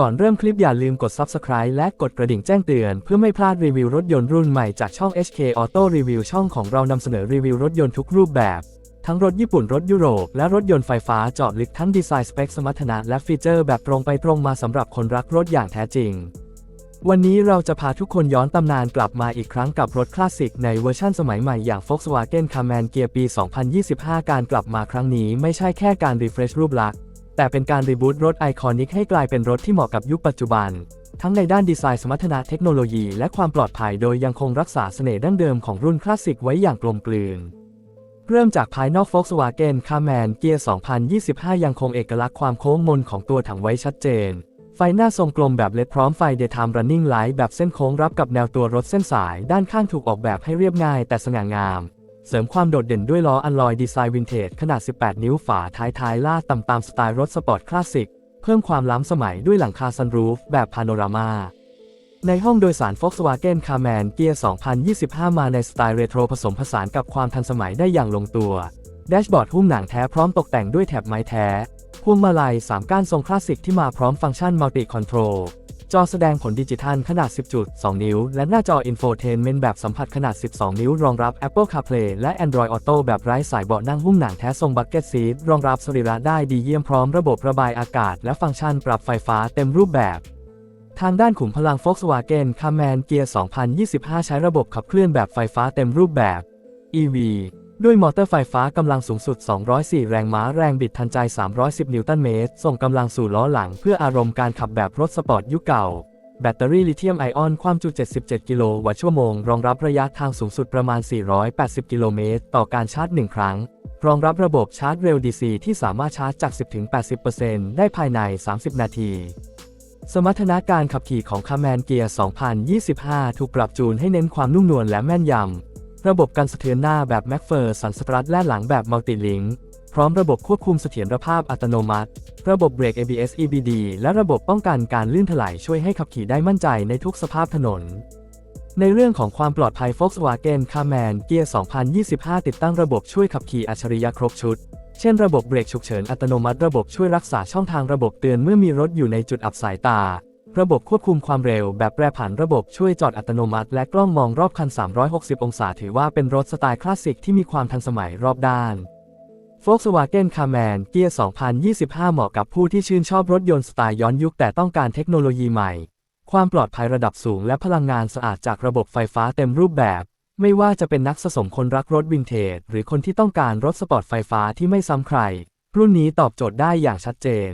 ก่อนเริ่มคลิปอย่าลืมกด Subscribe และกดกระดิ่งแจ้งเตือน เพื่อไม่พลาดรีวิวรถยนต์รุ่นใหม่จากช่อง HK Auto Review ช่องของเรานำเสนอรีวิวรถยนต์ทุกรูปแบบ ทั้งรถญี่ปุ่นรถยุโรป และรถยนต์ไฟฟ้าเจาะลึกทั้งดีไซน์สเปคสมรรถนะและฟีเจอร์แบบตรงไปตรงมาสำหรับคนรักรถอย่างแท้จริง วันนี้เราจะพาทุกคนย้อนตำนานกลับมาอีกครั้งกับรถคลาสสิกในเวอร์ชั่นสมัยใหม่อย่าง Volkswagen Cayman Gear ปี 2025 การกลับมาครั้งนี้ไม่ใช่แค่การรีเฟรชรูปลักษณ์ แต่เป็นการรีบูตรถไอคอนิกให้กลายเป็นรถที่เหมาะกับยุคปัจจุบัน ทั้งในด้านดีไซน์สมรรถนะเทคโนโลยีและความปลอดภัยโดยยังคงรักษาเสน่ห์ดั้งเดิมของรุ่นคลาสสิกไว้อย่างกลมกลืน เริ่มจากภายนอก Volkswagen c a m a n Gear 2025 ยังคงเอกลักษณ์ความโค้งมนของตัวถังไว้ชัดเจน ไฟหน้าทรงกลมแบบเลดพร้อมไฟ Daytime Running Light แบบเส้นโค้งรับกับแนวตัวรถเส้นสาย ด้านข้างถูกออกแบบให้เรียบง่ายแต่สง่างาม เสริมความโดดเด่นด้วยล้ออัลลอยดีไซน์วินเทจขนาด 18 นิ้วฝาท้ายท้ายลาดต่ำตามสไตล์รถสปอร์ตคลาสสิก เพิ่มความล้ำสมัยด้วยหลังคาซันรูฟแบบพาโนรามา ในห้องโดยสาร Volkswagen Cayman Gear 2025 มาในสไตล์เรโทรผสมผสานกับความทันสมัยได้อย่างลงตัว แดชบอร์ดหุ้มหนังแท้พร้อมตกแต่งด้วยแถบไม้แท้ พวงมาลัย 3 ก้านทรงคลาสสิกที่มาพร้อมฟังก์ชันมัลติคอนโทรล จอแสดงผลดิจิทัลขนาด 10.2 นิ้ว และหน้าจออินโฟเทนเมนต์แบบสัมผัสขนาด 12 นิ้ว รองรับ Apple CarPlay และ Android Auto แบบไร้สายเบาะนั่งหุ้มหนังแท้ทรงบักเก็ตซีทรองรับสรีระได้ดีเยี่ยมพร้อมระบบระบายอากาศ และฟังก์ชันปรับไฟฟ้าเต็มรูปแบบทางด้านขุมพลัง Volkswagen c a m a n Gear 2025 ใช้ระบบขับเคลื่อนแบบไฟฟ้าเต็มรูปแบบ EV ด้วยมอเตอร์ไฟฟ้ากำลังสูงสุด 204 แรงม้าแรงบิดทันใจ 310 นิวตันเมตร ส่งกำลังสู่ล้อหลังเพื่ออารมณ์การขับแบบรถสปอร์ตยุคเก่า แบตเตอรี่ลิเธียมไอออนความจุ 77 กิโลวัตต์ชั่วโมง รองรับระยะทางสูงสุดประมาณ 480 กิโลเมตร ต่อการชาร์จ 1 ครั้ง รองรับระบบชาร์จเร็ว DC ที่สามารถชาร์จจาก 10-80%ได้ภายใน 30 นาทีสมรรถนะการขับขี่ของ Cayman Gear 2025 ถูกปรับจูนให้เน้นความนุ่มนวลและแม่นยำ ระบบกันสะเทือนหน้าแบบ m a c p h e r สันสตรัทและหลังแบบมัลติลิงพร้อมระบบควบคุมเสถียรภาพอัตโนมัติ ระบบเบรก ABS EBD และระบบป้องกันการลื่นถลายช่วยให้ขับขี่ได้มั่นใจในทุกสภาพถนน ในเรื่องของความปลอดภัย Volkswagen c a m a n Gear 2025 ติดตั้งระบบช่วยขับขี่อัจฉริยะครบชุด เช่นระบบเบรกฉุกเฉินอัตโนมัติ ระบบช่วยรักษาช่องทางระบบเตือนเมื่อมีรถอยู่ในจุดอับสายตา ระบบควบคุมความเร็วแบบแปรผันระบบช่วยจอดอัตโนมัติ และกล้องมองรอบคัน 360 องศา ถือว่าเป็นรถสไตล์คลาสสิกที่มีความทันสมัยรอบด้าน Volkswagen Cayman Gear 2025 เหมาะกับผู้ที่ชื่นชอบรถยนต์สไตล์ย้อนยุคแต่ต้องการเทคโนโลยีใหม่ ความปลอดภัยระดับสูงและพลังงานสะอาดจากระบบไฟฟ้าเต็มรูปแบบ ไม่ว่าจะเป็นนักสะสมคนรักรถวินเทจ หรือคนที่ต้องการรถสปอร์ตไฟฟ้าที่ไม่ซ้ำใคร รุ่นนี้ตอบโจทย์ได้อย่างชัดเจน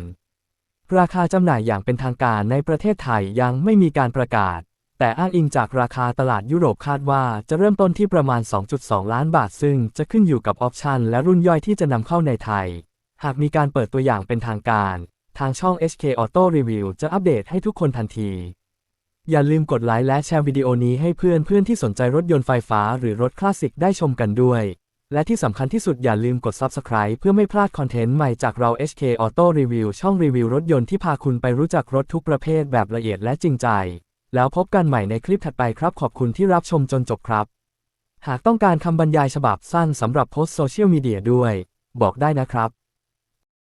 ราคาจำหน่ายอย่างเป็นทางการในประเทศไทยยังไม่มีการประกาศ แต่อ้างอิงจากราคาตลาดยุโรปคาดว่าจะเริ่มต้นที่ประมาณ 2.2 ล้านบาท ซึ่งจะขึ้นอยู่กับออปชันและรุ่นย่อยที่จะนำเข้าในไทย หากมีการเปิดตัวอย่างเป็นทางการ ทางช่อง HK Auto Review จะอัปเดตให้ทุกคนทันที อย่าลืมกดไลค์และแชร์วิดีโอนี้ให้เพื่อนเพื่อนที่สนใจรถยนต์ไฟฟ้าหรือรถคลาสสิกได้ชมกันด้วย และที่สำคัญที่สุดอย่าลืมกด Subscribe เพื่อไม่พลาดคอนเทนต์ใหม่จากเรา HK Auto Review ช่องรีวิวรถยนต์ที่พาคุณไปรู้จักรถทุกประเภทแบบละเอียดและจริงใจ แล้วพบกันใหม่ในคลิปถัดไปครับขอบคุณที่รับชมจนจบครับ หากต้องการคำบรรยายฉบับสั้นสำหรับโพสโซเชียลมีเดียด้วย บอกได้นะครับ